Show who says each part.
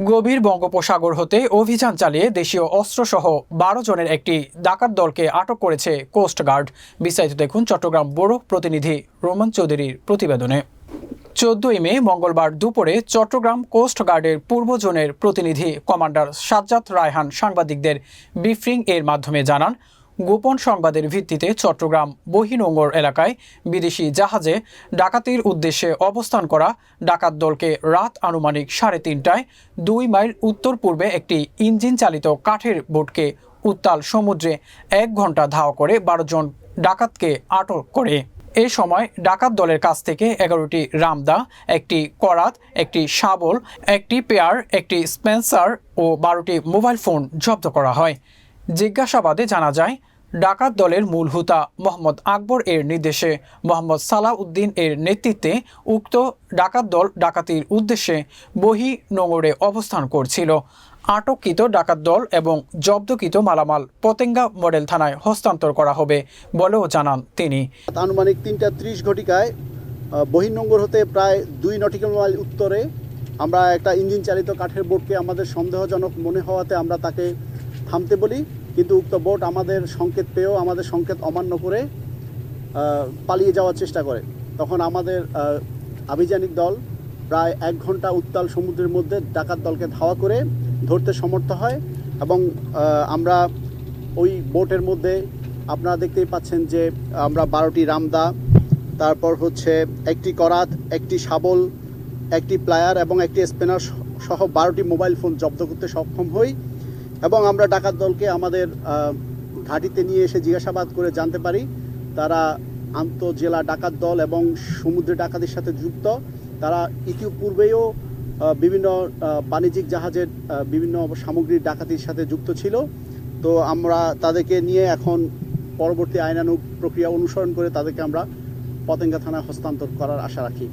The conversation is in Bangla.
Speaker 1: গভীর বঙ্গোপসাগর হতে অভিযান চালিয়ে দেশীয় অস্ত্রসহ বারো জনের একটি ডাকাত দলকে আটক করেছে কোস্টগার্ড বিস্তারিত দেখুন চট্টগ্রাম ব্যুরো প্রতিনিধি রোমান চৌধুরীর প্রতিবেদনে। চোদ্দই মে মঙ্গলবার দুপুরে চট্টগ্রাম কোস্ট গার্ডের পূর্ব জোনের প্রতিনিধি কমান্ডার সাজ্জাদ রায়হান সাংবাদিকদের ব্রিফিং এর মাধ্যমে জানান গোপন সংবাদের ভিত্তিতে চট্টগ্রাম বহিনোঙ্গর এলাকায় বিদেশি জাহাজে ডাকাতির উদ্দেশ্যে অবস্থান করা ডাকাত দলকে রাত আনুমানিক সাড়ে তিনটায় দুই মাইল উত্তর পূর্বে একটি ইঞ্জিন চালিত কাঠের বোটকে উত্তাল সমুদ্রে এক ঘণ্টা ধাওয়া করে বারো জন ডাকাতকে আটক করে। এ সময় ডাকাত দলের কাছ থেকে এগারোটি রামদা, একটি করাত, একটি শাবল, একটি পেয়ার, একটি স্পেন্সার ও বারোটি মোবাইল ফোন জব্দ করা হয়। জিজ্ঞাসাবাদে জানা যায় ডাকাত দলের মূল হুতা মোহাম্মদ আকবর এর নির্দেশে মোহাম্মদ সালাহ উদ্দিন এর নেতৃত্বে উক্ত ডাকাত দল ডাকাতির উদ্দেশ্যে বহি নোঙরে অবস্থান করছিল। আটককৃত ডাকাত দল এবং জব্দকৃত মালামাল পতেঙ্গা মডেল থানায় হস্তান্তর করা হবে বলেও জানান তিনি।
Speaker 2: আনুমানিক তিনটা ত্রিশ ঘটিকায় বহির্নোঙ্গর হতে প্রায় দুই নটিক্যাল মাইল উত্তরে আমরা একটা ইঞ্জিন চালিত কাঠের বোটকে আমাদের সন্দেহজনক মনে হওয়াতে আমরা তাকে থামতে বলি। কিন্তু উক্ত বোট আমাদের সংকেত পেয়েও, আমাদের সংকেত অমান্য করে পালিয়ে যাওয়ার চেষ্টা করে। তখন আমাদের আভিযানিক দল প্রায় এক ঘণ্টা উত্তাল সমুদ্রের মধ্যে ডাকাত দলকে ধাওয়া করে ধরতে সমর্থ হয় এবং আমরা ওই বোটের মধ্যে আপনারা দেখতেই পাচ্ছেন যে আমরা বারোটি রামদা, তারপর হচ্ছে একটি করাত, একটি শাবল, একটি প্লায়ার এবং একটি স্পেনার সহ বারোটি মোবাইল ফোন জব্দ করতে সক্ষম হই। এবং আমরা ডাকাত দলকে আমাদের ঘাঁটিতে নিয়ে এসে জিজ্ঞাসাবাদ করে জানতে পারি। তারা আন্তঃজেলা ডাকাত দল এবং সমুদ্রে ডাকাতির সাথে যুক্ত। তারা ইতিপূর্বেও বিভিন্ন বাণিজ্যিক জাহাজের বিভিন্ন সামগ্রীর ডাকাতির সাথে যুক্ত ছিল। তো আমরা তাদেরকে নিয়ে এখন পরবর্তী আইনানুগ প্রক্রিয়া অনুসরণ করে তাদেরকে আমরা পতেঙ্গা থানায় হস্তান্তর করার আশা রাখি।